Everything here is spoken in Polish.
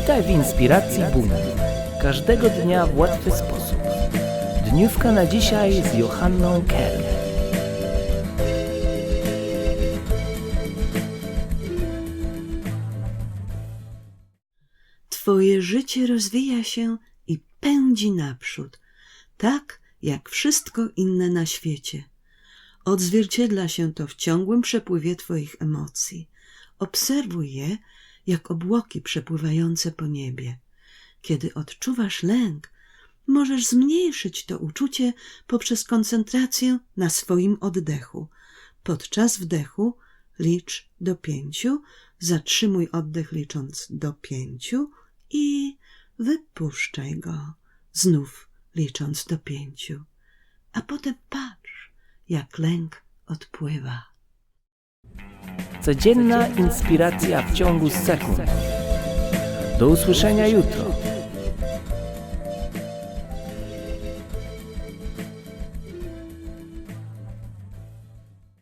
Witaj w inspiracji Buna. Każdego dnia w łatwy sposób. Dniówka na dzisiaj z Johanną Kerr. Twoje życie rozwija się i pędzi naprzód, tak jak wszystko inne na świecie. Odzwierciedla się to w ciągłym przepływie Twoich emocji. Obserwuj je jak obłoki przepływające po niebie. Kiedy odczuwasz lęk, możesz zmniejszyć to uczucie poprzez koncentrację na swoim oddechu. Podczas wdechu licz do pięciu, zatrzymuj oddech licząc do pięciu i wypuszczaj go, znów licząc do pięciu. A potem patrz, jak lęk odpływa. Codzienna inspiracja w ciągu sekund. Do usłyszenia jutro.